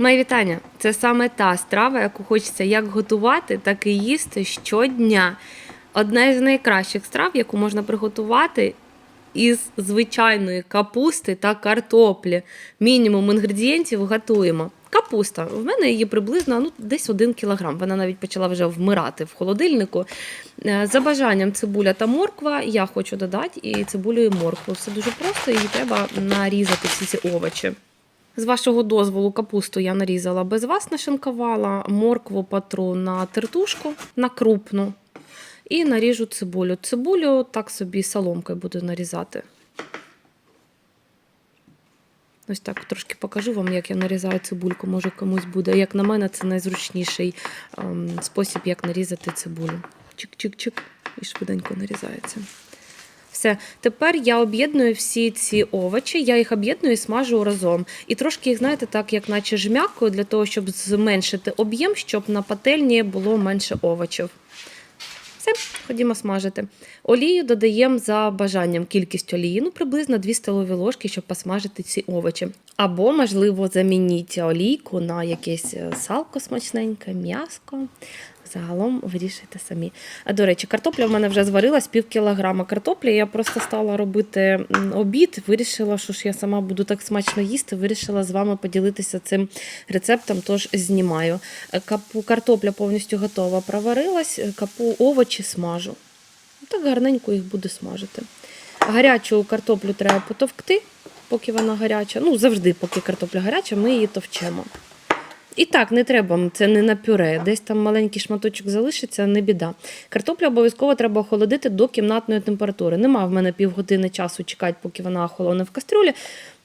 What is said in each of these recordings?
Мої вітання. Це саме та страва, яку хочеться як готувати, так і їсти щодня. Одна з найкращих страв, яку можна приготувати із звичайної капусти та картоплі. Мінімум інгредієнтів готуємо. Капуста. В мене її приблизно ну, десь 1 кілограм. Вона навіть почала вже вмирати в холодильнику. Е, За бажанням цибуля та морква. Я хочу додати і цибулю, і моркву. Все дуже просто, її треба нарізати всі ці овочі. З вашого дозволу, капусту я нарізала без вас, нашинкувала, моркву патру на тертушку, на крупну. І наріжу цибулю. Цибулю так собі соломкою буду нарізати. Ось так трошки покажу вам, як я нарізаю цибульку. Може комусь буде. Як на мене, це найзручніший ем, спосіб, як нарізати цибулю. Чик-чик-чик, і швиденько нарізається. Все, тепер я об'єдную всі ці овочі, я їх об'єдную і смажу разом. І трошки їх, знаєте, так, як наче жмякою, для того, щоб зменшити об'єм, щоб на пательні було менше овочів. Все, ходімо смажити. Олію додаємо за бажанням кількість олії, ну приблизно 2 столові ложки, щоб посмажити ці овочі. Або, можливо, замініть олійку на якесь е, салко смачненьке, м'яско. Загалом вирішуйте самі. А до речі, картопля в мене вже зварилась пів кілограма картоплі. Я просто стала робити обід. Вирішила, що ж я сама буду так смачно їсти. Вирішила з вами поділитися цим рецептом, тож знімаю. Е, Капу картопля повністю готова. Проварилась, е, капу овочі смажу. Так гарненько їх буду смажити. Гарячу картоплю треба потовкти, поки вона гаряча. Ну, завжди, поки картопля гаряча, ми її товчемо. І так, не треба, це не на пюре. Десь там маленький шматочок залишиться, не біда. Картоплю обов'язково треба охолодити до кімнатної температури. Нема в мене півгодини часу чекати, поки вона охолоне в кастрюлі.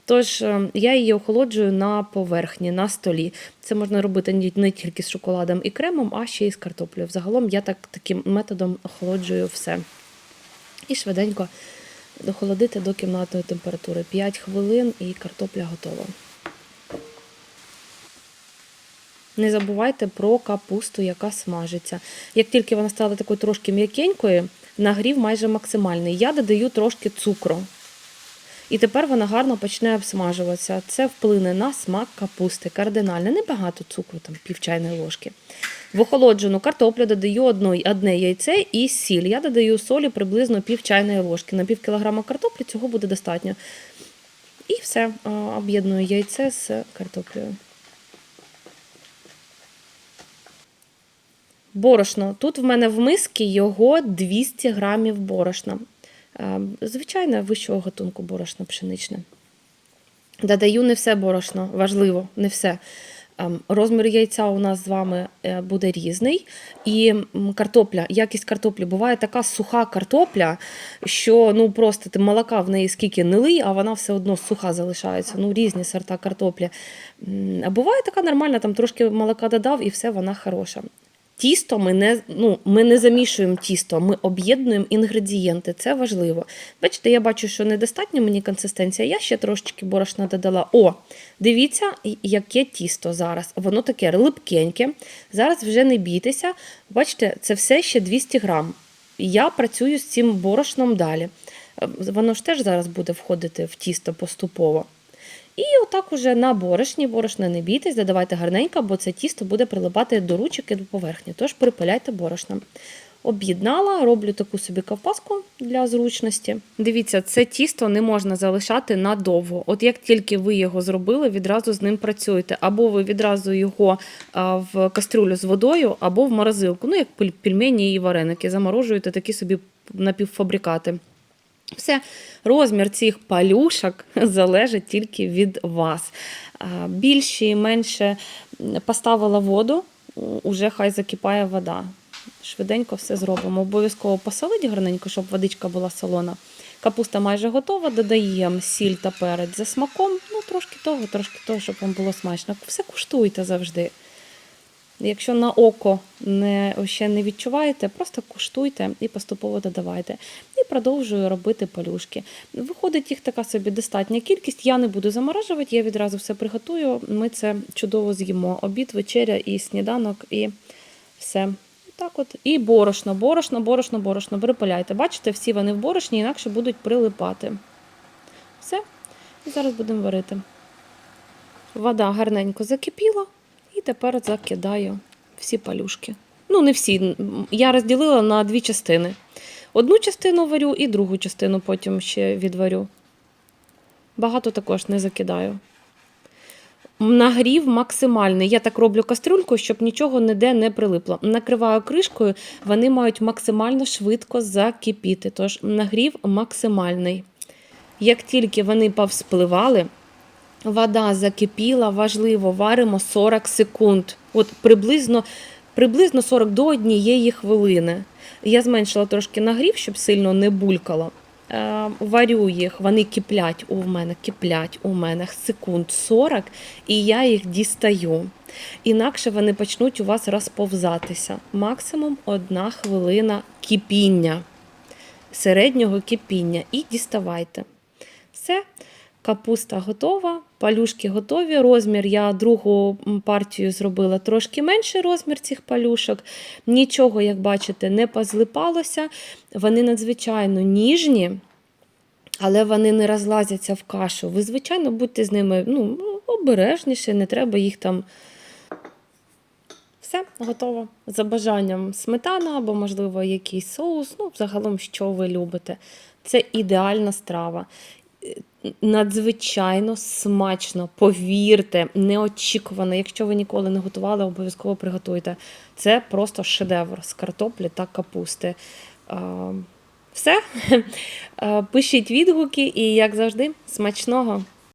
Тож е, я її охолоджую на поверхні, на столі. Це можна робити не- тільки з шоколадом і кремом, а ще й з картоплею. Взагалом я так таким методом охолоджую все. І швиденько дохолодити до кімнатної температури. 5 хвилин і картопля готова. Не забувайте про капусту, яка смажиться. Як тільки вона стала такою трошки м'якенькою, нагрів майже максимальний. Я додаю трошки цукру. І тепер вона гарно почне обсмажуватися. Це вплине на смак капусти. Кардинально. Небагато цукру, там пів чайної ложки. В охолоджену картоплю додаю одно, одне яйце і сіль. Я додаю солі приблизно пів чайної ложки. На пів кілограма картоплі цього буде достатньо. І все, об'єдную яйце з картоплею. Борошно. Тут в мене в мисці його 200 грамів борошна. Е, Звичайне вищого гатунку борошно пшеничне. Додаю не все борошно, важливо, не все. Ем, Розмір яйця у нас з вами е, буде різний. І картопля, якість картоплі буває така суха картопля, що ну просто ти молока в неї скільки не лий, а вона все одно суха залишається. Ну, різні сорта картоплі. А буває така нормальна, там трошки молока додав і все, вона хороша. Тісто ми не, ну, ми не замішуємо тісто, ми об'єднуємо інгредієнти. Це важливо. Бачите, я бачу, що недостатньо мені консистенція. Я ще трошечки борошна додала. О, дивіться, яке тісто зараз. Воно таке липкеньке. Зараз вже не бійтеся. Бачите, це все ще 200 грам. Я працюю з цим борошном далі. Е, Воно ж теж зараз буде входити в тісто поступово. І отак уже на борошні, борошна не бійтесь, додавайте гарненько, бо це тісто буде прилипати до ручок і до поверхні. Тож припиляйте борошном. Об'єднала, роблю таку собі ковпаску для зручності. Дивіться, це тісто не можна залишати надовго. От як тільки ви його зробили, відразу з ним працюєте. Або ви відразу його в кастрюлю з водою, або в морозилку. Ну, як пель- пельмені і вареники. Заморожуєте такі собі напівфабрикати. Все, розмір цих палюшок залежить тільки від вас. А, Більші, менше поставила воду, уже хай закипає вода. Швиденько все зробимо. Обов'язково посолить гарненько, щоб водичка була солона. Капуста майже готова, додаємо сіль та перець за смаком. Ну, трошки того, трошки того, щоб вам було смачно. Все куштуйте завжди. Якщо на око не, ще не відчуваєте, просто куштуйте і поступово додавайте. І продовжую робити палюшки. Виходить їх така собі достатня кількість. Я не буду заморожувати, я відразу все приготую. Ми це чудово з'їмо. Обід, вечеря і сніданок, і все. Так от. І борошно, борошно, борошно, борошно. Припиляйте. Бачите, всі вони в борошні, інакше будуть прилипати. Все. І зараз будемо варити. Вода гарненько закипіла, тепер закидаю всі палюшки. Ну, не всі. Я розділила на дві частини. Одну частину варю і другу частину потім ще відварю. Багато також не закидаю. Нагрів максимальний. Я так роблю кастрюльку, щоб нічого ніде не прилипло. Накриваю кришкою, вони мають максимально швидко закипіти. Тож нагрів максимальний. Як тільки вони повспливали, вода закипіла, важливо, варимо 40 секунд. От приблизно, приблизно 40 до однієї хвилини. Я зменшила трошки нагрів, щоб сильно не булькало. Е, варю їх, вони киплять у мене, киплять у мене секунд 40, і я їх дістаю. Інакше вони почнуть у вас розповзатися. Максимум одна хвилина кипіння, середнього кипіння. І діставайте. Все, капуста готова, палюшки готові. Розмір я другу партію зробила трошки менший розмір цих палюшок. Нічого, як бачите, не позлипалося. Вони надзвичайно ніжні, але вони не розлазяться в кашу. Ви, звичайно, будьте з ними ну, обережніше, не треба їх там. Все, готово. За бажанням сметана або, можливо, якийсь соус. Ну, загалом, що ви любите. Це ідеальна страва. Надзвичайно смачно, повірте, неочікувано. Якщо ви ніколи не готували, обов'язково приготуйте. Це просто шедевр з картоплі та капусти. Все. Пишіть відгуки і, як завжди, смачного!